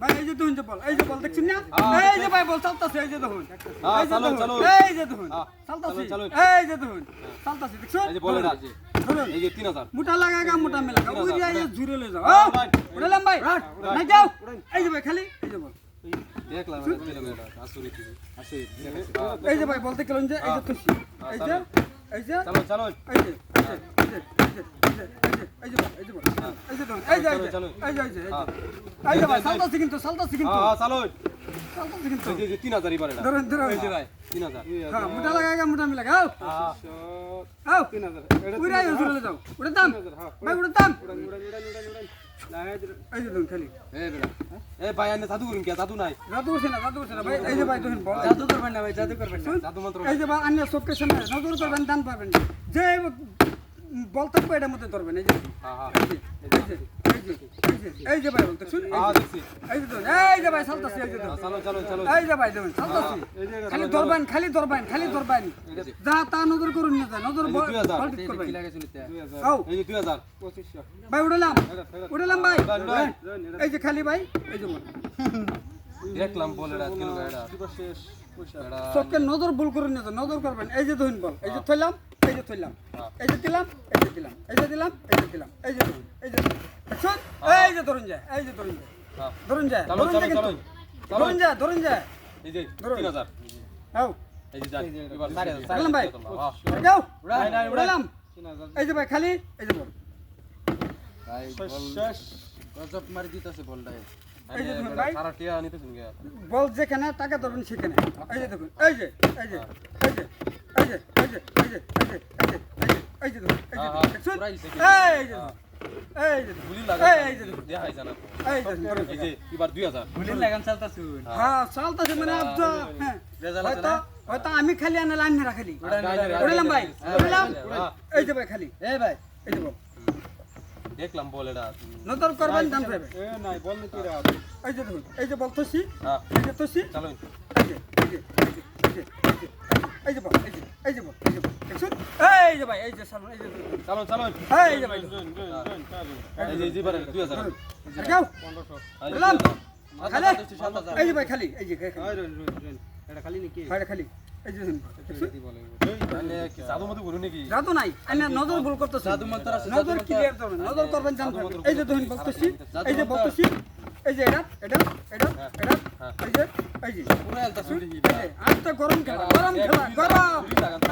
ভাই এই যে দেখুন যে বল এই যে বল দেখছেন না এই যে ভাই বল চালতাছে এই যে দেখুন হ্যাঁ, এই যে দেখুন, এই যে দেখুন হ্যাঁ, চালতাছে চালুন, চালুন। এই যে দেখুন চালতাছে দেখছ এই যে বলে না এই যে তিন হাজার মোটা লাগাগা মোটা যে উড়ান। যাও হ্যাঁ, ভাই। উড়ালাম ভাই না যাও এই যে ভাই খালি এই যে বল দেখলাম আসুরি এই যে ভাই বলতে গেলেন যে এই যে এই যে এই যে চলো চলো এই যে তিন হাজার এবারে তিন হাজার মোটা লাগা মোটা মিলা গাও আও তিন হাজার উড়াই চলে যাও উড়ে দাম ভাই উড়ে দাম যে বলতম্ব এটার মধ্যে ধরবেন এই যে এই যে ভাই বলতে এই যে এই যে ভাই এই যে এই যে ভাই দেবেন খালি ধরবেন খালি ধরবেন খালি ধরবেন যা তা নজর করুন না যা নজর ভাই উড়ালাম উড়ালাম ভাই এই যে খালি ভাই এই যে দেখলাম নজর ভুল করে নিয়ে নজর করবেন এই যে ধুইন বল এই যে এই যে এই যে দিলাম এই যে দিলাম এই যে দিলাম এই যে দিলাম এই যে ধরুন এই যে ধরুন। দেখছেন? এই যে ধরুন যায় এই যে ধরুন যায় হ্যাঁ ধরুন যায় চলো, ধরুন যায় কিন্তু। ধরুন যায় ধরুন যায় এই যে ধরুন। তিন এই যে উড়ালাম ভাই হ্যাঁ। যাও। উড়ালাম এই যে ভাই খালি এই যে বল গজব মারি দিতেছে বলটা বল যেখানে টাকা ধরবেন সেখানে এই যে দেখুন এই যে এই যে এই যে আমি খালি আনা লাইন না খালি ভাই এই যে ভাই খালি এ ভাই এই যে দেখলাম করবেন দাম এই যে এই যে তোসি এই যে এই যে এই যে এই যে এই যে এই যে এই যে এই যে বল এই যে বল দেখছেন এই যে ভাই এই যে সামনে এই যে দেখুন। চলো চলো এই যে ভাই এই যে যে এবারে দুই হাজার যাও এই যে আচ্ছা, খালি এই যে ভাই খালি এই যে খালি এটা খালি নাকি হয় খালি এই যে দেখুন। দেখছেন? মানে কি জাদু মধু করুন নাকি জাদু নাই আমি নজর ভুল করতেছি জাদু মন্ত্র নজর ক্লিয়ার করবেন নজর করবেন জান এই যে দেখুন এই যে বলতেছি এই যে এটা এটা এটা এটা এই যে এই যে। পুরো আলতাছুন এই আজ তো গরম খেলা গরম খেলা গরম।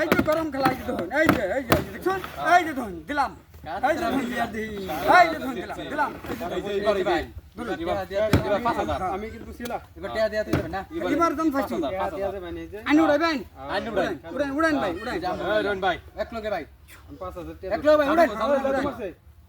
এই যে গরম খেলা এই যে দেখুন এই যে এই যে দেখুন এই যে দেখুন দিলাম। এই যে দেখুন এই যে দেখুন দিলাম দিলাম। এই যে ভাই এবার হাজার। আমি কিন্তু ছিলাম। এবার টিয়া দিয়া দিবেন না? এবার দাম ফাইছি আনি উড়াইবেন আইন উড়াই উড়ান উড়ান ভাই উড়ান ভাই। এক লোকে ভাই। এক লোক ভাই উড়ান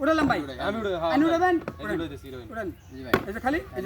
উড়ালাম ভাই আমি উড়াবেন উড়ান এই